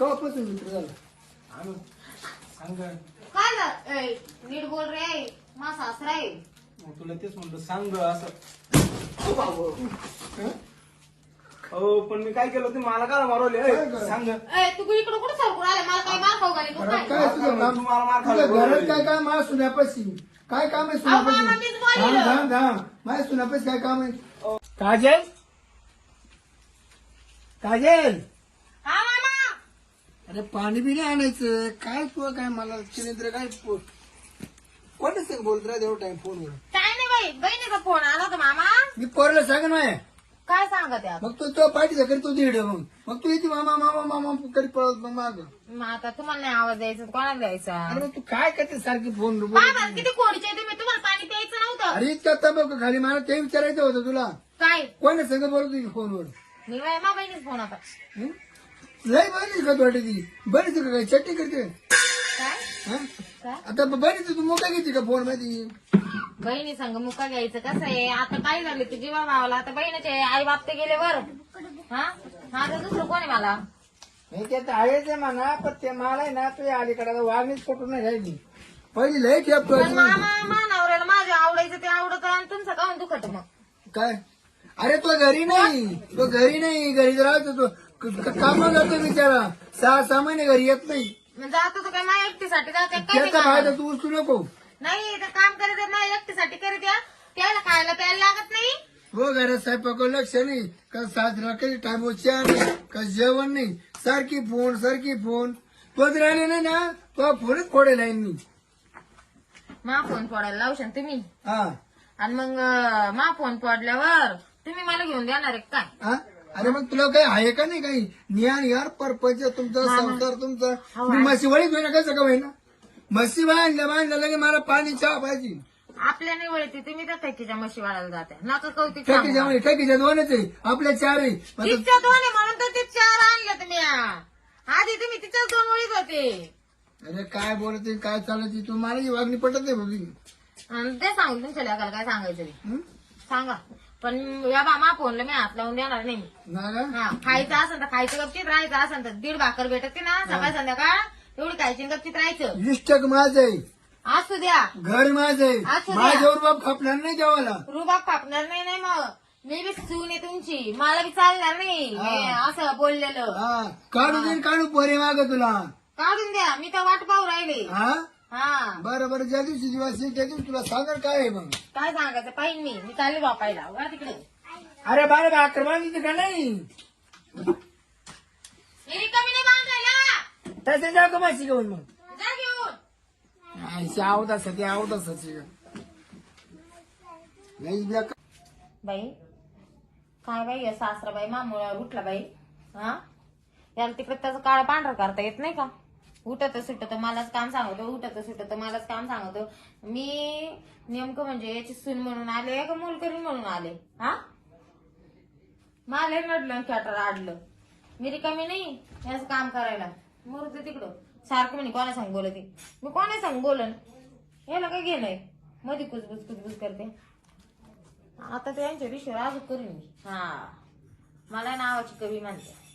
कवापासून मित्र झाला? आणू सांग. गं. काय झालं? ए, नीट बोल रे. मा सासरा आहे. मग तुला तेच म्हणलं सांग गं असं हं? हो पण मी काय केलं होतं? मला काय मारवले? काय? सांग. गं. ए, तू इकडे कुठे सरकून आले? मला काही मार खाऊ घाली घरात काय काय तुझं काम तुम्हाला मार तुझ्या खायला घरात काय काम माझ्या सुन्यापाशी? काय काम आहे अहो, मामा, सुन्यापाशी थांब थांब माझ्या सुन्यापाशी काय काम आहे? काजल काजल? अरे पाणी बी नाही आणायचं. काय तू काय मला सुनेंद्र काय कोणतं सांग बोलत राहते एवढा टाइम फोनवर. काय नाही बाई बहिणीचा फोन आला होता मामा. मी पोरला सांग ना काय सांगत आहे? मग तू तो पाठीचा करी तू दीड मग. मग तू येते मामा मामा मामा करी पळत मग माग. मग आता तुम्हाला नाही आवाज द्यायचा तर कोणाला द्यायचा? अरे मग तू काय करते सारखी फोन किती कोडीचे तुम्ही. तुम्हाला पाणी प्यायचं नव्हतं. अरे इतका तबक खाली मला ते विचारायचं होतं तुला. काय? कोणी सांगत बोलत तुझी फोनवर मी बाई मा बहिणीचा फोन आता हं? लय बरी का वाटते ती बरीच का काय? चट्टी करते? काय? हं? काय? आता बरीच तू. मोका घेते का फोनमध्ये? बहिणी संग मुका घ्यायचं कसं आहे? आता काय झालं? ते जीवा भावाला आता बहिणीचे आई बाप ते गेले वर. हा? हा दुसरं कोण आहे मला? नाही ते तर आहेच आहे म्हणा पण ते मला आहे ना तुझ्या अलीकडे वागणीच पटून नाही राहिली. पहिली लय ठेप पण करायची. मामा मानावऱ्याला माझ्या आवडायचं ते आवडत आणि तुमचं काऊन दुखत मग? काय? अरे तो घरी नाही. तो घरी नाही. घरी राहतो तो. काम करतो बिचारा सहा सहा महिने घरी येत नाही. म्हणजे आता तर काय माझ्या एकटीसाठी जाते काय त्याचा कामाला? फायदा तू उचलू नको. नाही ते काम करत माझ्या एकटीसाठी करत या त्याला खायला प्यायला लागत नाही. हो घरात स्वयंपाक लक्ष नाही. का साजरा काही टाइम चहा नाही का जेवण नाही. सारखी फोन सारखी फोन तोच राहिले नाही ना? तो फोनच फोडेल आहे मी. मा फोन पडायला लावशान तुम्ही. हा. आणि मग मा फोन पडल्यावर तुम्ही मला घेऊन देणार आहे काय? हा? अरे मग तुला काही आहे का नाही काही? ज्ञान यार परपंच तुमचा संसार तुमचा. मी म्हशी वळीत होईना कसं का होईना? म्हशी बांधल्या बांधल्या लगे मला पाणी चहा पाहिजे. आपल्या नाही वळते तुम्ही त्या ठेकीच्या म्हशी वाढायला जाते. नका कौतिक ठेकीच्या सांगू. म्हणजे ठेकीच्या दोनच आहे. आपल्या चार आहे. मग आता- तिच्या दोन आहे म्हणून तर ते चार आणले तुम्ही आधी तुम्ही तिच्याच दोन वळीत होते. अरे काय बोलते काय चालत तू मला ही वागणी पटत नाही बघी. आणि ते सांगू तुमच्या लेकाला काय सांगायचं ते. हं? सांगा. पण या बा मा फोनला मी हात लावून देणार नाही. ना? हा खायचं असेल तर खायचं गपचित राहायचं असेल तर दीड भाकर भेटते ना. सकाळ संध्याकाळ तेवढी खायची आणि गपचित राहायचं. टक्के माझं. आहे असू द्या घर माझं. आहे असू द्या. माझ्यावर बाप खपणार नाही जेवायला रुबाब कापणार नाही नाही मग. मी बी सून आहे तुमची. मला बी चालणार नाही. हे. असं बोललेलं. हा. काढू पोरे माग तुला. काढून द्या. मी तर वाट पाहू राहिले. हा? हा. बरं बरं ज्या दिवशी दिवस येईल त्या दिवशी तुला सांगा काय आहे मग? काय सांगायचं? पाहिजे मी. मी चालले बापायला. वा तिकडे. अरे बारा भाकर बांधली का नाही? हिरी कमी नाही बांधायला. तसे जाऊ का माशी घेऊन मग? जा घेऊन. ऐंशी आवत असते आवत नाही बेकार. बाई काय बाई या सासराबाई मामुळा उठला बाई हा? याला तिकडे त्याचं काळ पांढरं करता येत नाही का? उठत सुटत. मलाच काम सांगतो उठत सुटत. मलाच काम सांगतो. मी नेमकं म्हणजे याची सून म्हणून आले का मोलकरी म्हणून आले? हा? मला नडलं खेटर आडलं. मी रिकामी नाही याचं काम करायला. मूर्ती तिकडं. सारखं म्हणे कोणा सांग बोलत? मी कोणा सांग बोलन? याला काय घेणंय? मध्ये कुजबुज कुजबुज करते. आता त्यांच्या विषयावर अजून करीन मी. हा. मला नावाची कवी म्हणते.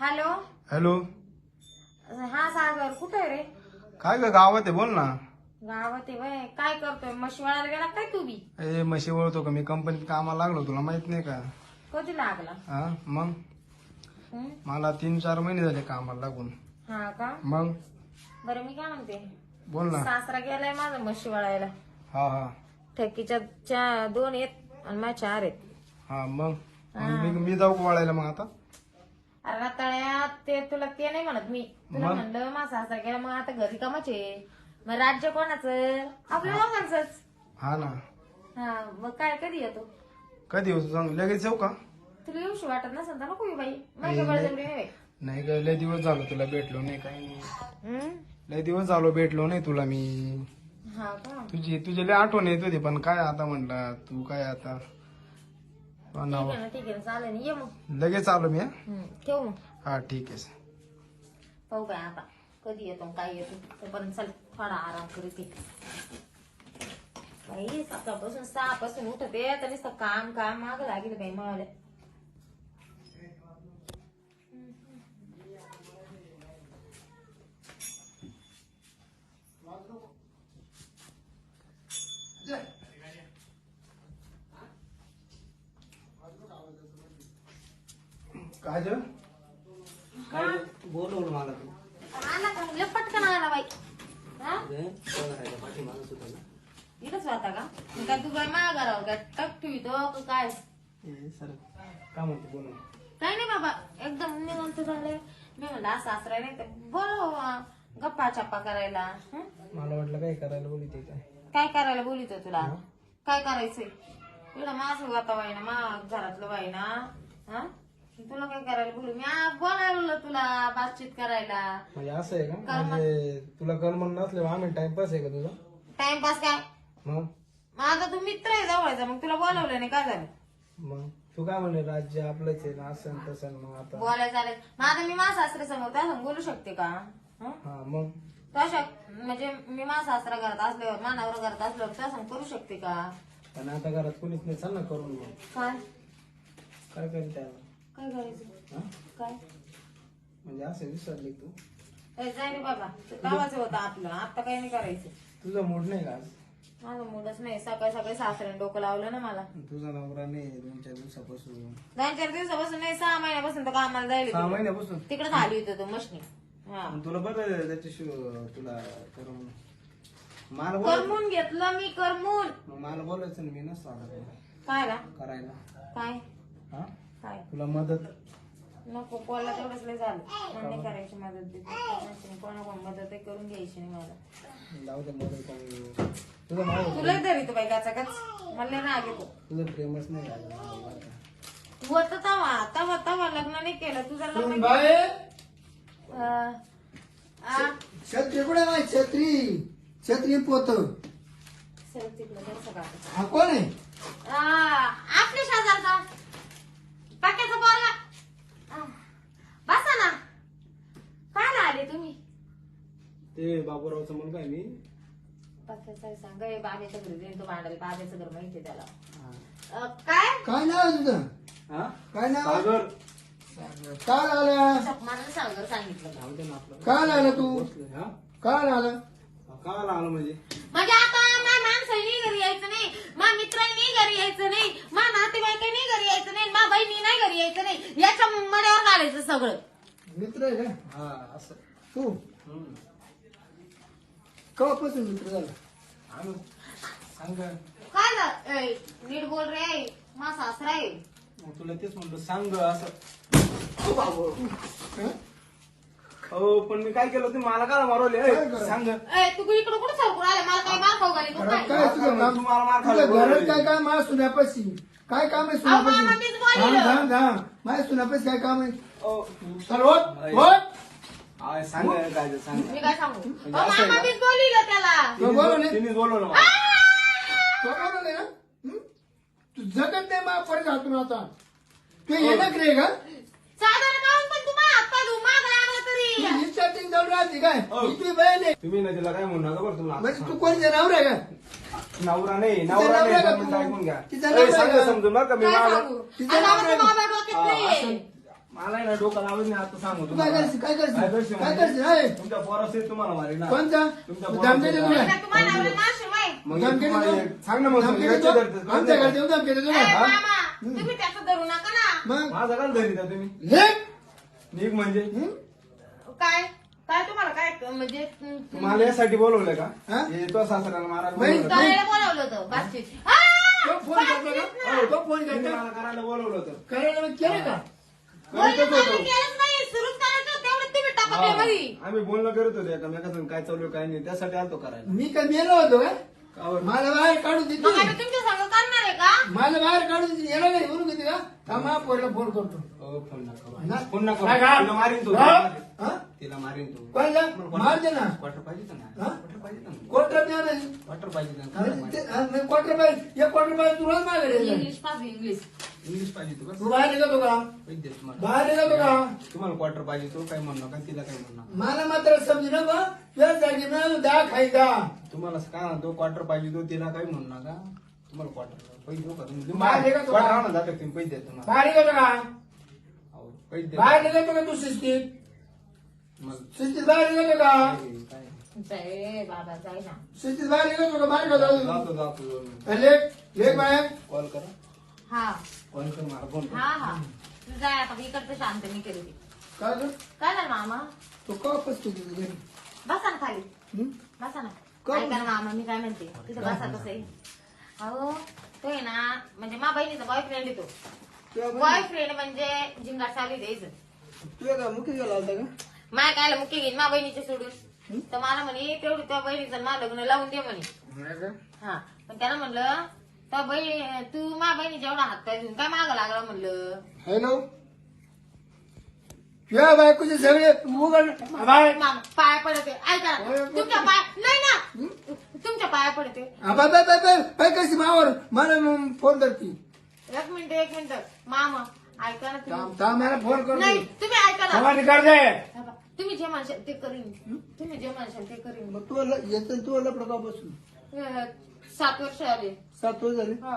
हॅलो? हॅलो? हा सागर कुठे आहे रे? काय ग गावात आहे बोल ना. गावात आहे वय. काय करतोय? मशिवाळाला गेला काय तू बी? ए म्हशी वळतो का? मी कंपनीत कामाला लागलो तुला माहीत नाही का? कधी लागला? हा मग? हं? मला तीन चार महिने झाले कामाला लागून. हा का? मग? बरं मी काय म्हणते? बोल ना. सासरा गेलाय माझा म्हशी वळायला. हा हा. ठेकीच्या चा- दोन आहेत आणि माझ्या चार आहेत हा मग? मग मी मी जाऊ का वाळायला मग आता? अरे रताळ्यात ते तुला ते नाही म्हणत मी. तुला मग? म्हणलं माझा सासरा गेला मग आता घरी कामाचे मग राज्य कोणाचं? आपल्या दोघांचंच. हा ना. हा मग काय कधी येतो? कधी होतो सांग? लगेच येऊ का? तुला येऊशी वाटत नसेल तर नको येऊ बाई. माझ्या बळजबरी नाही बाई. नाही ग लय दिवस झालो तुला भेटलो नाही काही नाही. हं? लय दिवस झालो भेटलो नाही तुला मी. हा का? तुझी तुझी लय आठवण येत होती पण काय आता म्हटलं तू काय आता? ठीक आहे ना ठीक आहे ना चालेल ना. ये मग लगेच आलो मी हा? ठेव मग हा ठीक आहे पाहू काय आता कधी येतो काय येतो तोपर्यंत चल थोडा आराम करू ते बाई सकाळपासून सहापासून उठते तर नुसतं काम काम माग लागेल बाई मला काय बोलवलं मला तू. आला का? लय पटकन आला बाई. हा? कोण आहे? त्या पाठीमागंच होतं ना. इथंच होता का? मग काय तू काय काय टक ठेवितो का काय? ए, सर काय म्हणते बोलून काही नाही बाबा एकदम निवांत झाले. मी म्हणलं असं आसरा नाही तर बोलव गप्पा चप्पा करायला. हं? मला वाटलं काय करायला बोली ते काय? काय करायला बोलितो तुला? काय करायचंय? तुला माझं वाता ना मा घरातलं वाई ना हा? तुला काय करायला बोलू? मी आ- बोलावलं तुला बातचीत करायला. म्हणजे असं आहे का? म्हणजे तुला करमन नसले आम्ही टाइमपास आहे का तुझा? टाइमपास काय? मग? माझा तू मित्र आहे जवळचा मग तुला बोलावलं नाही काय झालं मग? तू काय म्हणे राज्य आपलंच आहे ना असं तसं मग आता? बोलायचं चालेल मग आता मी माझा सासरे समोर त्या बोलू शकते का? हं? हा मग? तशा म्हणजे मी माझा सासरा घरात असल्यावर मानावर घरात असल्यावर तसं करू शकते का? आणि आता घरात कोणीच नाही चाल ना करून मग. काय? काय करीत त्याला काय करायचं? काय? म्हणजे असं विसरली तू. ए, जाय रे बाबा. ते गावाचं होतं आपलं. आता काही नाही करायचं. तुझा मूड नाही का आज? माझं मूडच नाही. सकाळी सकाळी सासऱ्याने डोकं लावलं ना मला. तुझा नवरा नाही दोन चार दिवसापासून. दोन चार दिवसापासून नाही सहा महिन्यापासून तर कामाला जायला सहा महिन्यापासून? तिकडे झाली होती तो मशनी. हा. आणि तुला बरं त्याच्याशिवाय तुला करून. मला बोल करमून घेतलं मी करमून. मला बोलायचं ना मी नसतो आला तुला. काय ना करायला. काय? हा? काय? तुला मदत. नको कोणाला तेवढंच लय झालं. मला नाही करायची मदत बिदत. कोणा कोण मदत आहे करून घ्यायची नाही मला. जाऊ दे मदत करून तुझं नाव तुला बाई गाचाकच मला लय राग येतो. तुझं प्रेमच नाही झालं नाव बरं का. होत तवा. तवा तवा लग्न नाही केलं. तुझं लग्न सुन बाय अं, आ, छत्री कुठे नाही छत्री. छत्री पोत. तिकडं, जरा सकाळचं. हा कोण आहे? आ, आपल्या शेजारचा टाक्याचा पोरगा आ, बसा ना काय आले तुम्ही ते बाबूरावचा मुलगा आहे मी. सांग बाबेच्या घरी जाईन तो घर माहितीये त्याला. हा. अ, काय? काय नाव आहे तुझं? हा? काय नाव? आहे? सागर. काय आला? मला सागर सांगितलं. ना आपलं काय आला तू? बसलोय, हा? काय आला? का आलं म्हणजे. म्हणजे आता मा माणसाने घरी यायचं नाही मा मित्रांनी घरी यायचं नाही मा नातेवाईकांनी घरी यायचं नाही मा बहिणी नाही घरी यायचं नाही. याच्या मड्यावर घालायचं सगळं. मित्र आहे का? हा असं. तू? हम्म. कवापासून मित्र झाला? आलो. सांग. काय झालं? ए, नीट बोल रे. मा सासरा आहे. मग तुला तेच म्हणतो सांग असं. हं? हो पण मी काय केलं तुम्ही मला काय मारवले? काय? सांग. ए, तू इकडं कुठं सरकून आला मला काय मार खाऊ घाली तू घरात काय काय तुझं तुम्हाला मार तुझ्या खायला घरात बोलवलंय. काय काम आहे? सुनापाशी काय काम आहे? अहो, मामा, सुनापाशी मीच बोललेलं. थांब थांब थांब. माझ्या सुनापाशी काय काम आहे? होत होत आय, सांग काय ते, सांग मी काय सांगू म्हणजे अहो, असं आहे मामा का? मीच बोलिलं त्याला तो बोलवले? तिनेच बोलवलं मला. तो बोलवले ना हं? तू जगत नाही मा परत हातून आता तू येणं रे का साधारण काहून पण धुवून मागं लागला तरी राहते काय हो. तुझी बहीण आहे तुम्ही ना तिला काय म्हणू नका बरं तुम्हाला म्हणजे तू कोणीचं नाव रे का नवरा नाही नवरा नवरा नाही का? ऐकून घ्या तिचा ए, नवरा सांग का? समजून बरं का मी काय मला सांगू तिचं आता नाव माझ्या काय? बाबा डोक्यात नाहीये असं- मला आहे ना डोकं लावत नाही आता सांगू तू काय करशील काय करशील काय म्हणजे? करशील अरे तुमच्या पोरासहित तुम्हाला मारी ना कोणता तुमच्या धमकी देतो पोरासहित. का? आता तुम्हाला आवडेल माशिवाय मग धमकी तुम्हाला देतो? एक- सांग ना मग धमकी घरच्या देतो? धरतात. आमच्या घरी देऊ धमकी देतो ए, का? मामा तुम्ही त्याचं धरू नका ना मग माझा काय धरी का तुम्ही लेख निघ म्हणजे हं? काय काय तुम्हाला काय म्हणजे तुम्हाला यासाठी बोलवलं का हा? हे तो सासऱ्याला मारायला बाई, बोलवलं. करायला बोलावलं होतं बातचीत! तो फोन करतो हो, तो फोन तिने करतो मला करायला बोलवलं होतं करायला केलं का बोलणं करीतच चालू होतो केलंच नाही सुरूच करायचं होतं, तेवढं तुम्ही टाका हा. मध्ये आम्ही बोलणं करत होतो एकामेकाचं काय चालू आहे, काय नाही त्यासाठी आलतो करायला मी काय मेलो होतो बरं? मला बाहेर काढून मग देते आम्ही तुमच्या संग करणार आहे का मला बाहेर काढून देते याला नाही बोलू घेते का थांबा पोरला फोन करतो अहो, फोन नका ना? फोन नका काय का? तिला मारीन तो हा? तिला हा? मारीन. तो कोणला मार दे ना क्वार्टर पाहिजे ना हा? क्वार्टर पाहिजे ना क्वार्टर पाहिजे का काय ते- हा, क्वार्टर पाहिजे एक क्वार्टर पाहिजे तुलाच इंग्लिश इंग्लिश इंग्लिश पाहिजे तू तू बाहेर निघतो का पैसे दे तुम्हाला. बाहेर निघतो का तुम्हाला क्वार्टर पाहिजे तो काय म्हणू नका तिला काय म्हणू नका मला मात्र समजू जागी मिळालं दहा खायचा तुम्हाला काय म्हणतो क्वार्टर पाहिजे तो तिला काही म्हणू नका तुम्हाला क्वार्टर पैसे देऊ का? तुम्ही बाहेर निघा तो क्वार्टर का? आणून जातात तुम्ही? पैसे द्या तुम्हाला. बाहेर निघतो का अहो, पैसे द्या बाहेर निघतो का तू शिस्तीत मग? शिस्तीत बाहेर निघतो का काय जय बाबा जाय ना शिस्तीत बाहेर निघतो का बाहेर निघतो जातो बाहेर कॉल करा हा कॉल कर मला फोन कर. हा हा तू जाय आता इकडचं शांत मी केली ती काय ग काय झालं मामा तो का तुझ्या घरी बसा ना खाली हं? बसा ना का? ऐका ना मामा मी काय म्हणते तिथं बसा कसं आहे अहो तो आहे ना म्हणजे मा बहिणीचा बॉयफ्रेंड आहे तो तुझ्या बहिणी- बॉयफ्रेंड म्हणजे जिंगाट चालू द्यायचं तुझ्या का मुकी गेला होता का माय कायला मुख्य घेईन मा बहिणीचे सोडून तर मला म्हणे तेवढी त्या बहिणीचं मा लग्न लावून दे म्हणे. नाही का? हा पण त्यानं म्हणलं तर बहीण तू मा बहिणीच्या एवढा हात पाय काय मागं लागला म्हणलं? हॅलो तुझ्या बायकोचे सगळे मामा पाया पडते. ऐका ना. तुमच्या पाय नाही ना तुमच्या पाया पडते. Bye bye bye bye bye कशी मावर? मला मग फोन करती. एक मिनिट एक मिनिट. मामा ऐका ना तुम्ही. थांब, मला फोन नाही करतो तुम्ही ऐका ना. कर दे तुम्ही जे म्हणशाल ते करीन. तुम्ही जे म्हणशाल ते करीन. मग तू येत तू लपड का बसून अं, सात वर्ष आले. सात वर्ष झाले? हा.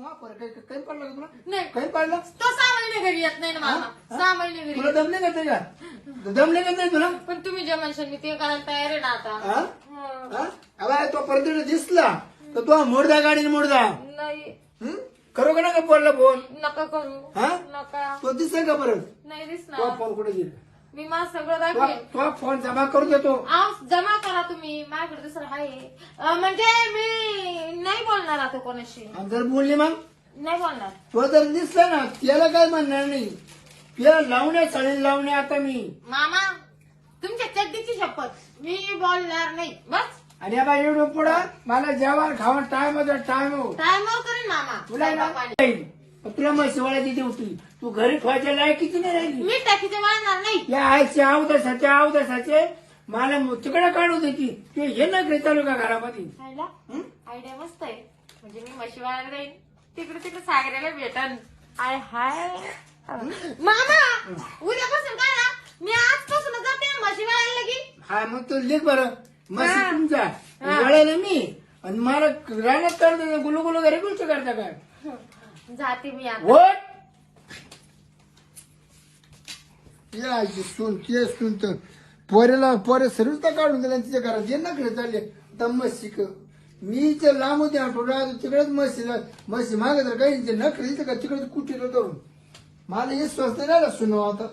महापर काही काही पडलं का तुला? नाही. काही पडलं? तो सहा महिने घरी येत नाही ना मामा. सहा महिने घरी तुला दमले का ते का? दमले का नाही तुला? पण तुम्ही जे म्हणशाल मी ते करायला तयार आहे ना आता. हा? हं. हा? अबे, तो परत दिसला तर तो मोडदा गाडीने मोडदा नाही. हं? करू का नका पडला फोन? नका करू. हा? नका. तो दिसेल का परत नाही तो दिसणार फोन कुठे दिला मी माझं सगळं दाखवेन. तो फोन जमा करून देतो. आव जमा करा तुम्ही. माझ्याकडे दुसरं आहे. अं, म्हणजे मी नाही बोलणार आता कोणाशी. आणि जर बोलली मग? नाही बोलणार. तो जर दिसला ना त्याला काय म्हणणार नाही. त्याला लावण्या चालेल लावण्या आता मी. मामा तुमच्या चड्डीची शपथ. मी बोलणार नाही. बस. आणि आता एवढं पुढं मला जेवण खावण टाइम टाइम हो टायमवर करीन मामा. तुला ना? स्वयंपाक पाणी. नाही. तुला मग शिवाळाची होती. तू घरी ठेवायच्या लायकीची नाही राहिली. मी टाकीचे वाळणार नाही. या आईचे अवदसाचे अवदसाचे मला तिकडे काढू देती. ते हे ना घरी चालू का घरामध्ये? खायला आयडिया मस्त आहे. म्हणजे मी म्हशी वाळायला जाईन तिकडे तिकडे सागऱ्याला भेटन. आय हाय. मामा उद्यापासून काय ना? मी आजपासून जाते म्हशी वाळायला लगी हा मग तू लिख बरं. मस्त तुमच्या गळ्याला मी. आणि मला रानात करता गुलू गुलू घरी गुलचं करता काय जाते मी आता. वट या सून ते सून तर पोऱ्याला पोरे सर्वच तर काढून दिला तिच्या घरात जे नकडे चालले दम शिक मी ते लांब होते आठवडा तिकडेच म्हशी मागे तर काही नकडे का तिकडे कुठे धरून. मला हे स्वस्त नाही सुनो आता.